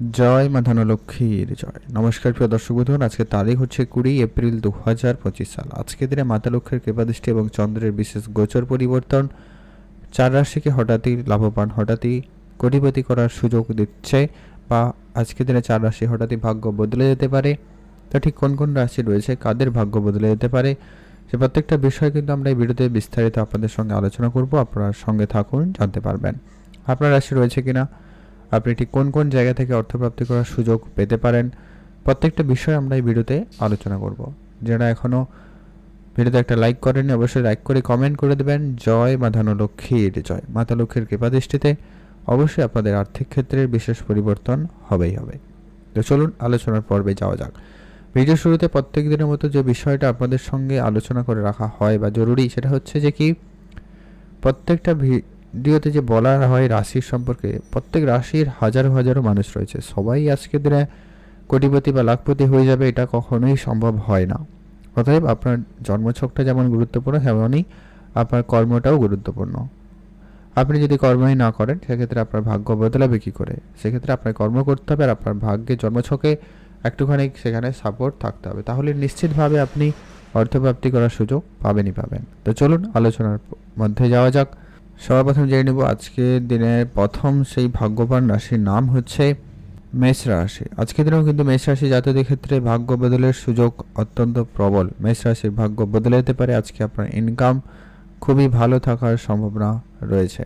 জয় মা ধনলক্ষ্মীর জয়। নমস্কার প্রিয় দর্শক বন্ধুগণ আজকে তারিখ হচ্ছে কুড়ি এপ্রিল দু হাজার পঁচিশ সাল। আজকে দিনে মাতা লক্ষ্মীর কৃপাদৃষ্টি এবং চন্দ্রের বিশেষ গোচর পরিবর্তন। চার রাশিকে হঠাৎই লাভবান, হঠাৎই কোটিপতি করার সুযোগ দিচ্ছে বা আজকে দিনে চার রাশি হঠাৎই ভাগ্য বদলে যেতে পারে। তা ঠিক কোন কোন রাশি রয়েছে, কাদের ভাগ্য বদলে যেতে পারে, সে প্রত্যেকটা বিষয় কিন্তু আমরা এই ভিডিওতে বিস্তারিত আপনাদের সঙ্গে আলোচনা করব। আপনারা সঙ্গে থাকুন, জানতে পারবেন। আপনার রাশি রয়েছে কিনা? আপনি ঠিক কোন কোন জায়গা থেকে অর্থপ্রাপ্তি করার সুযোগ পেতে পারেন, প্রত্যেকটা বিষয় আমরা এই ভিডিওতে আলোচনা করব। যারা এখনও ভিডিওতে একটা লাইক করেননি, অবশ্যই লাইক করে কমেন্ট করে দেবেন। জয় মাধানো লক্ষ্মীর জয়। মাতা লক্ষ্মীর কৃপা দৃষ্টিতে অবশ্যই আপনাদের আর্থিক ক্ষেত্রে বিশেষ পরিবর্তন হবেই হবে। তো চলুন আলোচনার পর্বে যাওয়া যাক। ভিডিও শুরুতে প্রত্যেক দিনের মতো যে বিষয়টা আপনাদের সঙ্গে আলোচনা করে রাখা হয় বা জরুরি, সেটা হচ্ছে যে কি, প্রত্যেকটা ভিডিওতে যে বলা হয় রাশির সম্পর্কে, প্রত্যেক রাশির হাজারো হাজারো মানুষ রয়েছে। সবাই আজকের দিনে কোটিপতি বা লাখপতি হয়ে যাবে, এটা কখনোই সম্ভব হয় না। অতএব আপনার জন্মছকটা যেমন গুরুত্বপূর্ণ তেমনই আপনার কর্মটাও গুরুত্বপূর্ণ। আপনি যদি কর্মই না করেন, সেক্ষেত্রে আপনার ভাগ্য বদলাবে কী করে? সেক্ষেত্রে আপনার কর্ম করতে হবে আর আপনার ভাগ্যে জন্মছকে একটুখানি সেখানে সাপোর্ট থাকতে হবে। তাহলে নিশ্চিতভাবে আপনি অর্থপ্রাপ্তি করার সুযোগ পাবেনই পাবেন। তো চলুন, আলোচনার মধ্যে যাওয়া যাক। সবার প্রথম জেনে নেব আজকের দিনের প্রথম সেই ভাগ্যবান রাশির নাম হচ্ছে মেষ রাশি। আজকের দিনেও কিন্তু মেষ রাশি জাতকদের ক্ষেত্রে ভাগ্য বদলের সুযোগ অত্যন্ত প্রবল। মেষ রাশির ভাগ্য বদলে যেতে পারে, আজকে আপনার ইনকাম খুবই ভালো থাকার সম্ভাবনা রয়েছে।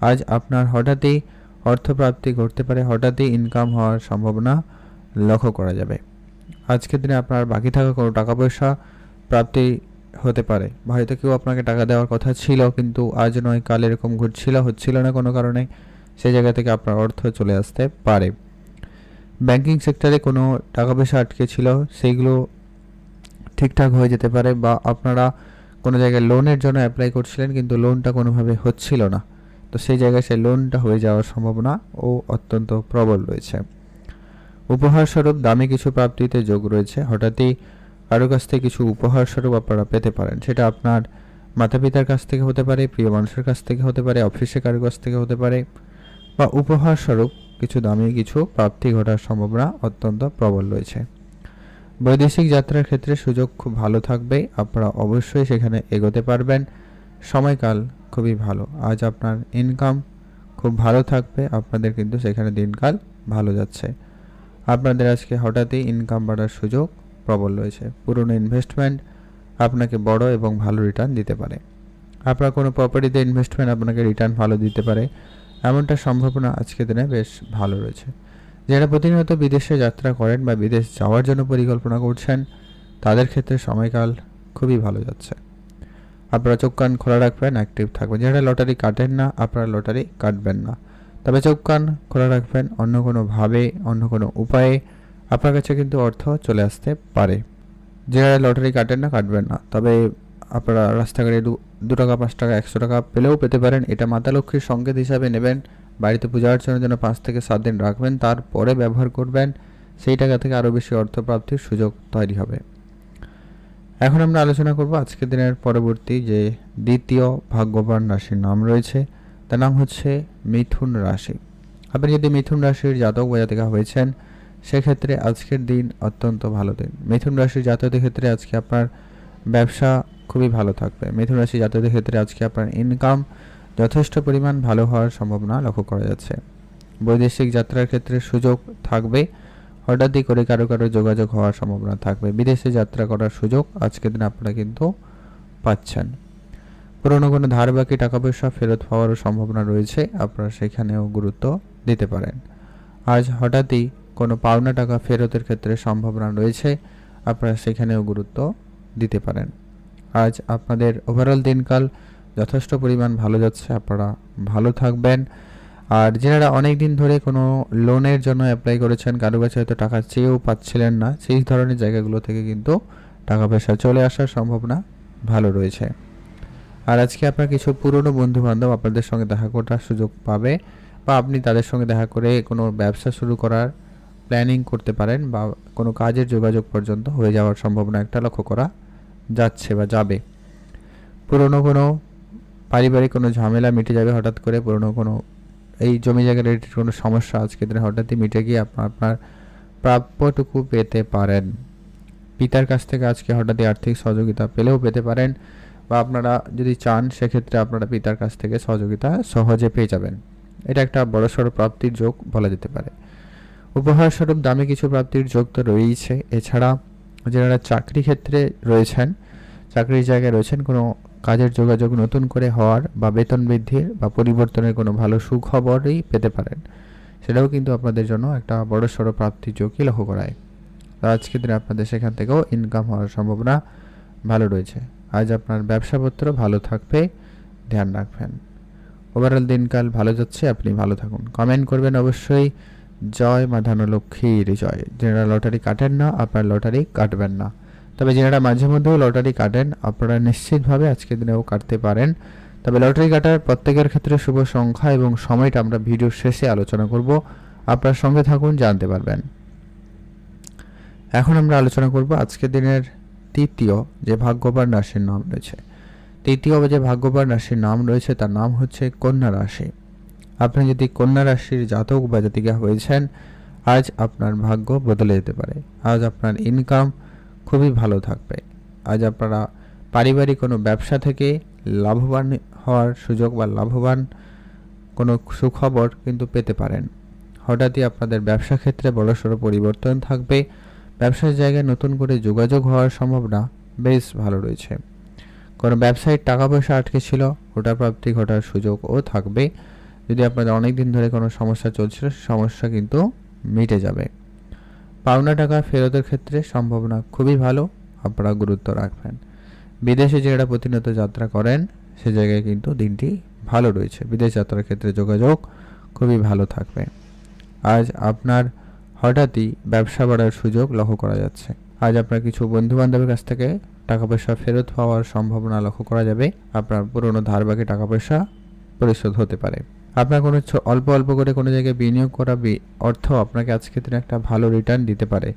আজ আপনার হঠাৎই অর্থপ্রাপ্তি ঘটতে পারে, হঠাৎই ইনকাম হওয়ার সম্ভাবনা লক্ষ্য করা যাবে। আজকের দিনে আপনার বাকি থাকা কোনো টাকা পয়সা প্রাপ্তি হতে পারে। হয়তো কেউ আপনাকে টাকা দেওয়ার কথা ছিল, কিন্তু আজ নয়, কাল এরকম ঘটছিল, হচ্ছিল না কোনো কারণে, সেই জায়গা থেকে আপনার অর্থ চলে আসতে পারে। ব্যাংকিং সেক্টরে কোনো টাকা পয়সা আটকে ছিল, সেইগুলো ঠিকঠাক হয়ে যেতে পারে বা আপনারা কোনো জায়গায় লোনের জন্য অ্যাপ্লাই করছিলেন, কিন্তু লোনটা কোনোভাবে হচ্ছিল না। তো সেই জায়গায় সেই লোনটা হয়ে যাওয়ার সম্ভাবনা ও অত্যন্ত প্রবল রয়েছে। উপহার স্বরূপ দামি কিছু প্রাপ্তিতে যোগ রয়েছে। হঠাৎই কারও কাছ থেকে কিছু উপহার স্বরূপ আপনারা পেতে পারেন। সেটা আপনার মাতা পিতার কাছ থেকে হতে পারে, প্রিয় মানুষের কাছ থেকে হতে পারে, অফিসে কারও কাছ থেকে হতে পারে বা উপহার স্বরূপ কিছু দামি কিছু প্রাপ্তি ঘটার সম্ভাবনা অত্যন্ত প্রবল রয়েছে। বৈদেশিক যাত্রার ক্ষেত্রে সুযোগ খুব ভালো থাকবে। আপনারা অবশ্যই সেখানে এগোতে পারবেন। সময়কাল খুবই ভালো। আজ আপনার ইনকাম খুব ভালো থাকবে। আপনাদের কিন্তু সেখানে দিনকাল ভালো যাচ্ছে। আপনাদের আজকে হঠাৎই ইনকাম বাড়ার সুযোগ প্রবল রয়েছে। পুরনো ইনভেস্টমেন্ট আপনাকে বড় এবং ভালো রিটার্ন দিতে পারে। আপনার কোনো প্রপার্টিতে ইনভেস্টমেন্ট আপনাকে রিটার্ন ভালো দিতে পারে। এমনটা সম্ভাবনা আজকের দিনে বেশ ভালো রয়েছে। যারা প্রতিনিয়ত বিদেশে যাত্রা করেন বা বিদেশ যাওয়ার জন্য পরিকল্পনা করছেন, তাদের ক্ষেত্রে সময়কাল খুবই ভালো যাচ্ছে। আপনারা চোখ কান খোলা রাখবেন অ্যাক্টিভ থাকবেন। যারা লটারি কাটেন না, আপনারা লটারি কাটবেন না। তবে চোখ কান খোলা রাখবেন, অন্য কোনোভাবে অন্য কোনো উপায়ে আপনার কাছে কিন্তু অর্থ চলে আসতে পারে। যারা লটারি কাটেন না, কাটবেন না। তবে আপনারা রাস্তাঘাটে দু টাকা, পাঁচ টাকা, একশো টাকা পেলেও পেতে পারেন। এটা মাতা লক্ষ্মীর সংকেত হিসাবে নেবেন। বাড়িতে পূজা অর্চনার জন্য পাঁচ থেকে সাত দিন রাখবেন। তারপরে ব্যবহার করবেন। সেই টাকা থেকে আরও বেশি অর্থ প্রাপ্তির সুযোগ তৈরি হবে। এখন আমরা আলোচনা করব আজকের দিনের পরবর্তী যে দ্বিতীয় ভাগ্যবান রাশির নাম রয়েছে। তার নাম হচ্ছে মিথুন রাশি। আপনি যদি মিথুন রাশির জাতক বা জাতিকা হয়েছেন সেক্ষেত্রে আজকের দিন অত্যন্ত ভালো দিন। মিথুন রাশির জাতকদের ক্ষেত্রে আজকে আপনার ব্যবসা খুবই ভালো থাকবে। মিথুন রাশি জাতকদের ক্ষেত্রে আজকে আপনার ইনকাম যথেষ্ট পরিমাণ ভালো হওয়ার সম্ভাবনা লক্ষ্য করা যাচ্ছে। বৈদেশিক যাত্রার ক্ষেত্রে সুযোগ থাকবে। হঠাৎই করে কারও কারও যোগাযোগ হওয়ার সম্ভাবনা থাকবে। বিদেশে যাত্রা করার সুযোগ আজকের দিন আপনারা কিন্তু পাচ্ছেন। পুরনো কোনো ধার বাকি টাকা পয়সা ফেরত পাওয়ারও সম্ভাবনা রয়েছে। আপনারা সেখানেও গুরুত্ব দিতে পারেন। আজ হঠাৎই কোনো পাওনা টাকা ফেরতের ক্ষেত্রে সম্ভাবনা রয়েছে, আপনারা সেখানেও গুরুত্ব দিতে পারেন। আজ আপনাদের ওভারঅল দিনকাল যথেষ্ট পরিমাণ ভালো যাচ্ছে, আপনারা ভালো থাকবেন। আর যারা অনেক দিন ধরে কোনো লোনের জন্য অ্যাপ্লাই করেছেন, কারও কাছে হয়তো টাকা চেয়েও পাচ্ছিলেন না, সেই ধরনের জায়গাগুলো থেকে কিন্তু টাকা পয়সা চলে আসার সম্ভাবনা ভালো রয়েছে। আর আজকে আপনার কিছু পুরনো বন্ধু বান্ধব আপনাদের সঙ্গে দেখা করার সুযোগ পাবে, বা আপনি তাদের সঙ্গে দেখা করে কোনো ব্যবসা শুরু করার প্ল্যানিং করতে পারেন বা কোনো কাজের যোগাযোগ পর্যন্ত হয়ে যাওয়ার সম্ভাবনা একটা লক্ষ্য করা যাচ্ছে বা যাবে। পুরনো কোনো পারিবারিক কোনো ঝামেলা মিটে যাবে হঠাৎ করে, পুরনো কোনো এই জমি জায়গা রিলেটেড কোনো সমস্যা আজকের দিনে হঠাৎই মিটে গিয়ে আপনার আপনার প্রাপ্যটুকু পেতে পারেন। পিতার কাছ থেকে আজকে হঠাৎই আর্থিক সহযোগিতা পেলেও পেতে পারেন বা আপনারা যদি চান, সেক্ষেত্রে আপনারা পিতার কাছ থেকে সহযোগিতা সহজে পেয়ে যাবেন। এটা একটা বড়সড় প্রাপ্তির যোগ বলা যেতে পারে। উপহার স্বরূপ দামি কিছু প্রাপ্তির যোগ তো রয়েইছে। এছাড়া যারা চাকরি ক্ষেত্রে রয়েছেন, চাকরির জায়গায় রয়েছেন, কোনো কাজের যোগাযোগ নতুন করে হওয়ার বা বেতন বৃদ্ধির বা পরিবর্তনের কোনো ভালো সুখবরই পেতে পারেন। সেটাও কিন্তু আপনাদের জন্য একটা বড়সড় প্রাপ্তির যোগই লক্ষ্য করায় তো আজকের দিনে আপনাদের সেখান থেকেও ইনকাম হওয়ার সম্ভাবনা ভালো রয়েছে। আজ আপনার ব্যবসাপত্র ভালো থাকবে, ধ্যান রাখবেন। ওভারঅল দিনকাল ভালো যাচ্ছে, আপনি ভালো থাকুন। কমেন্ট করবেন অবশ্যই। জয় মা লক্ষ্মীর জয়। যারা লটারি কাটেন না, আপনারা লটারি কাটবেন না। তবে যারা মাঝে মধ্যেও লটারি কাটেন, আপনারা নিশ্চিতভাবে আজকের দিনেও কাটতে পারেন। তবে লটারি কাটার প্রত্যেকের ক্ষেত্রে শুভ সংখ্যা এবং সময়টা আমরা ভিডিওর শেষে আলোচনা করব। আপনার সঙ্গে থাকুন, জানতে পারবেন। এখন আমরা আলোচনা করব আজকের দিনের তৃতীয় যে ভাগ্যবান রাশির নাম রয়েছে। তৃতীয় যে ভাগ্যবান রাশির নাম রয়েছে, তার নাম হচ্ছে কন্যা রাশি। আপনি যদি কন্যা রাশির জাতক বা জাতিকা হয়েছেন, আজ আপনার ভাগ্য বদলে যেতে পারে। আজ আপনার ইনকাম খুবই ভালো থাকবে। আজ আপনারা পারিবারিক কোনো ব্যবসা থেকে লাভবান হওয়ার সুযোগ বা লাভবান কোনো সুখবর কিন্তু পেতে পারেন। হঠাৎই আপনাদের ব্যবসা ক্ষেত্রে বড়সড় পরিবর্তন থাকবে। ব্যবসার জায়গায় নতুন করে যোগাযোগ হওয়ার সম্ভাবনা বেশ ভালো রয়েছে। কোনো ব্যবসায়িক টাকা পয়সা আটকে ছিল ওটা প্রাপ্তি ঘটার সুযোগও থাকবে। যদি আপনাদের অনেক দিন ধরে কোনো সমস্যা চলছিল সমস্যা কিন্তু মিটে যাবে। পাওনা টাকা ফেরতের ক্ষেত্রে সম্ভাবনা খুবই ভালো, আপনারা গুরুত্ব রাখবেন। বিদেশে যারা প্রতিনিয়ত যাত্রা করেন, সে জায়গায় কিন্তু দিনটি ভালো রয়েছে। বিদেশ যাত্রার ক্ষেত্রে যোগাযোগ খুবই ভালো থাকবে। আজ আপনার হঠাৎই ব্যবসা বাড়ার সুযোগ লক্ষ্য করা যাচ্ছে। আজ আপনার কিছু বন্ধু বান্ধবের কাছ থেকে টাকা পয়সা ফেরত পাওয়ার সম্ভাবনা লক্ষ্য করা যাবে। আপনার পুরনো ধার বাকি টাকা পয়সা পরিশোধ হতে পারে। আপনার কোনো অল্প অল্প করে কোনো জায়গায় বিনিয়োগ করা অর্থ আপনাকে আজকের দিনে একটা ভালো রিটার্ন দিতে পারে।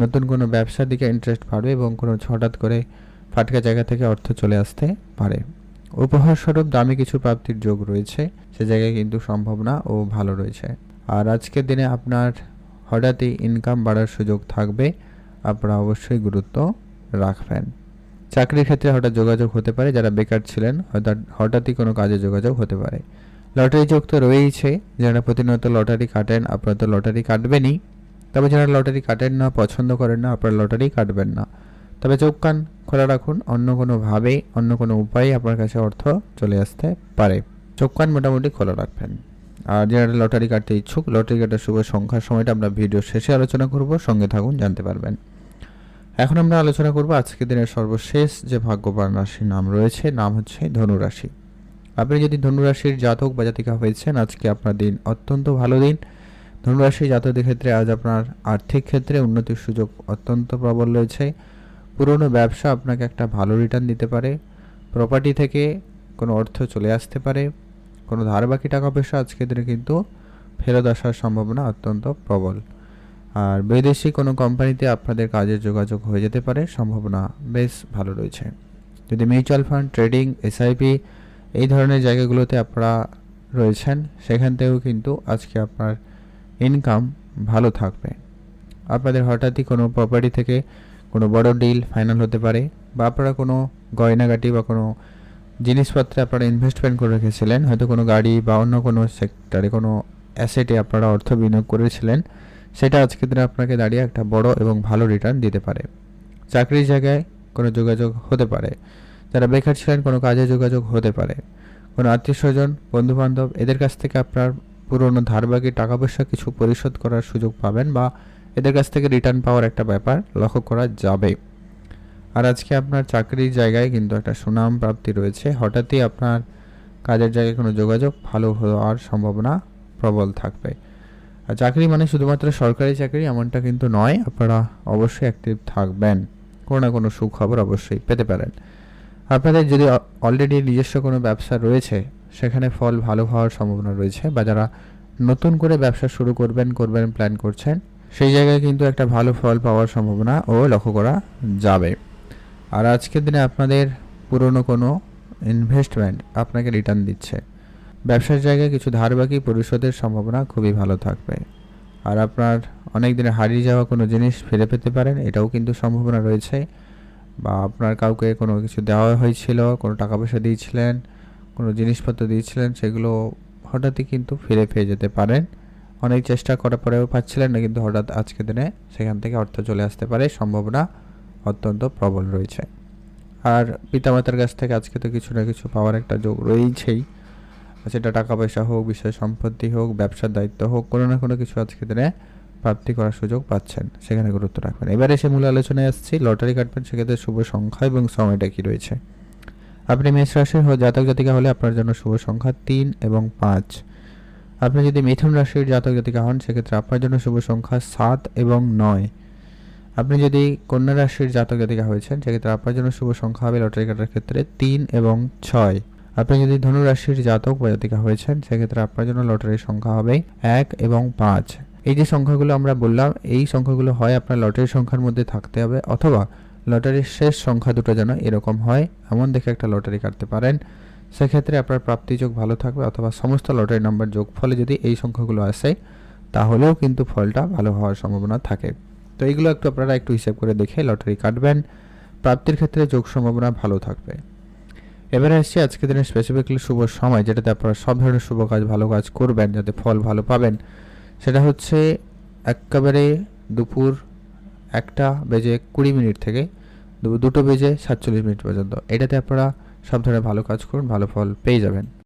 নতুন কোনো ব্যবসার দিকে ইন্টারেস্ট বাড়বে এবং কোনো হঠাৎ করে ফাটকা জায়গা থেকে অর্থ চলে আসতে পারে। উপহার স্বরূপ দামি কিছু প্রাপ্তির যোগ রয়েছে, সে জায়গায় কিন্তু সম্ভাবনা ও ভালো রয়েছে। আর আজকের দিনে আপনার হঠাৎই ইনকাম বাড়ার সুযোগ থাকবে, আপনারা অবশ্যই গুরুত্ব রাখবেন। চাকরির ক্ষেত্রে হঠাৎ যোগাযোগ হতে পারে, যারা বেকার ছিলেন হঠাৎ হঠাৎই কোনো কাজে যোগাযোগ হতে পারে। লটারি যোগ তো রয়েইছে। যারা প্রতিনিয়ত লটারি কাটেন, আপনারা তো লটারি কাটবেনই। তবে যারা লটারি কাটেন না, পছন্দ করেন না, আপনারা লটারি কাটবেন না। তবে চোখ কান খোলা রাখুন, অন্য কোনোভাবে অন্য কোনো উপায়ে আপনার কাছে অর্থ চলে আসতে পারে। চোখ কান মোটামুটি খোলা রাখবেন। আর যারা লটারি কাটতে ইচ্ছুক, লটারি কাটার শুভ সংখ্যার সময়টা আমরা ভিডিও শেষে আলোচনা করব, সঙ্গে থাকুন, জানতে পারবেন। এখন আমরা আলোচনা করব আজকের দিনের সর্বশেষ যে ভাগ্যবান রাশির নাম রয়েছে, নাম হচ্ছে ধনুরাশি। আপনি যদি ধনুরাশির জাতক বা জাতিকা হয়েছেন, আজকে আপনার দিন অত্যন্ত ভালো দিন। ধনুরাশি জাতকদের ক্ষেত্রে আজ আপনার আর্থিক ক্ষেত্রে উন্নতির সুযোগ অত্যন্ত প্রবল রয়েছে। পুরনো ব্যবসা আপনাকে একটা ভালো রিটার্ন দিতে পারে। প্রপার্টি থেকে কোনো অর্থ চলে আসতে পারে। কোনো ধার বাকি টাকা পয়সা আজকের দিনে কিন্তু ফেরত আসার সম্ভাবনা অত্যন্ত প্রবল। আর বিদেশি কোনো কোম্পানিতে আপনাদের কাজের যোগাযোগ হয়ে যেতে পারে। সম্ভাবনা বেশ ভালো রয়েছে। যদি মিউচুয়াল ফান্ড ট্রেডিং এসআইপি এই ধরনের জায়গাগুলোতে আপনারা রয়েছেন, সেখান থেকেও কিন্তু আজকে আপনার ইনকাম ভালো থাকবে। আপনাদের হঠাৎই কোনো প্রপার্টি থেকে কোনো বড় ডিল ফাইনাল হতে পারে বা আপনারা কোনো গয়নাগাটি বা কোনো জিনিসপত্রে আপনারা ইনভেস্টমেন্ট করে রেখেছিলেন, হয়তো কোনো গাড়ি বা অন্য কোনো সেক্টরে কোনো অ্যাসেটে আপনারা অর্থ বিনিয়োগ করেছিলেন, সেটা আজকের দিনে আপনাকে দাঁড়িয়ে একটা বড় এবং ভালো রিটার্ন দিতে পারে। চাকরির জায়গায় কোনো যোগাযোগ হতে পারে। যারা বেকার ছিলেন কোনো কাজে যোগাযোগ হতে পারে। কোনো আত্মীয় স্বজন, বন্ধুবান্ধব, এদের কাছ থেকে আপনার পুরনো ধারবাকি টাকা পয়সা কিছু পরিশোধ করার সুযোগ পাবেন বা এদের কাছ থেকে রিটার্ন পাওয়ার একটা ব্যাপার লক্ষ্য করা যাবে। আর আজকে আপনার চাকরির জায়গায় কিন্তু একটা সুনাম প্রাপ্তি রয়েছে। হঠাৎই আপনার কাজের জায়গায় কোনো যোগাযোগ ভালো হওয়ার সম্ভাবনা প্রবল থাকবে। আর চাকরি মানে শুধুমাত্র সরকারি চাকরি এমনটা কিন্তু নয়, আপনারা অবশ্যই অ্যাক্টিভ থাকবেন। কোনো না কোনো সুখবর অবশ্যই পেতে পারেন। আপনাদের যদি অলরেডি নিজস্ব কোনো ব্যবসা রয়েছে, সেখানে ফল ভালো হওয়ার সম্ভাবনা রয়েছে বা যারা নতুন করে ব্যবসা শুরু করবেন করবেন প্ল্যান করছেন, সেই জায়গায় কিন্তু একটা ভালো ফল পাওয়ার সম্ভাবনা ও লক্ষ্য করা যাবে। আর আজকের দিনে আপনাদের পুরনো কোনো ইনভেস্টমেন্ট আপনাকে রিটার্ন দিচ্ছে। ব্যবসার জায়গায় কিছু ধার বাকি পরিশোধের সম্ভাবনা খুবই ভালো থাকবে। আর আপনার অনেক দিনে হারিয়ে যাওয়া কোনো জিনিস ফিরে পেতে পারেন, এটাও কিন্তু সম্ভাবনা রয়েছে। বা আপনার কাউকে কোনো কিছু দেওয়া হয়েছিল, কোনো টাকা পয়সা দিয়েছিলেন, কোনো জিনিসপত্র দিয়েছিলেন, সেগুলো হঠাৎই কিন্তু ফিরে পেয়ে যেতে পারেন। অনেক চেষ্টা করার পরেও পাচ্ছিলেন না, কিন্তু হঠাৎ আজকের দিনে সেখান থেকে অর্থ চলে আসতে পারে, সম্ভাবনা অত্যন্ত প্রবল রয়েছে। আর পিতামাতার কাছ থেকে আজকে তো কিছু না কিছু পাওয়ার একটা যোগ রয়েছেই। সেটা টাকা পয়সা হোক, বিষয় সম্পত্তি হোক, ব্যবসার দায়িত্ব হোক, কোনো না কোনো কিছু আজকে দিনে প্রাপ্তি করার সুযোগ পাচ্ছেন, সেখানে গুরুত্ব রাখবেন। এবার এসে মূল আলোচনায় আসছি, লটারি কাটবেন সেক্ষেত্রে শুভ সংখ্যা এবং সময়টা কি রয়েছে? আপনি মেষ রাশির জাতক জাতিকা হলে আপনার জন্য শুভ সংখ্যা তিন এবং পাঁচ। আপনি যদি মিথুন রাশির জাতক জাতিকা হন, সেক্ষেত্রে আপনার জন্য শুভ সংখ্যা সাত এবং নয়। আপনি যদি কন্যা রাশির জাতক জাতিকা হয়েছেন, সেক্ষেত্রে আপনার জন্য শুভ সংখ্যা হবে লটারি কাটার ক্ষেত্রে তিন এবং ছয়। আপনি যদি ধনু রাশির জাতক বা জাতিকা হয়েছেন, সেক্ষেত্রে আপনার জন্য লটারির সংখ্যা হবে এক এবং পাঁচ। এই যে সংখ্যাগুলো আমরা বললাম, এই সংখ্যাগুলো হয় আপনার লটারির সংখ্যার মধ্যে থাকতে হবে, অথবা লটারির শেষ সংখ্যা দুটো যেন এরকম হয়, এমন দেখে একটা লটারি কাটতে পারেন। সেক্ষেত্রে আপনার প্রাপ্তি যোগ ভালো থাকবে, অথবা সমস্ত লটারি নাম্বার যোগ ফলে যদি এই সংখ্যাগুলো আসে, তাহলেও কিন্তু ফলটা ভালো হওয়ার সম্ভাবনা থাকে। তো এইগুলো একটু আপনারা একটু হিসেব করে দেখে লটারি কাটবেন। প্রাপ্তির ক্ষেত্রে যোগ সম্ভাবনা ভালো থাকবে। এবারে আসছি আজকের দিনের স্পেসিফিকলি শুভ সময়, যেটাতে আপনারা সব ধরনের শুভ কাজ, ভালো কাজ করবেন, যাতে ফল ভালো পাবেন। সেটা হচ্ছে একেবারে দুপুর একটা বেজে কুড়ি মিনিট থেকে দুপুর দুটো বেজে সাতচল্লিশ মিনিট পর্যন্ত। এটাতে আপনারা সব ধরনের ভালো কাজ করুন, ভালো ফল পেয়ে যাবেন।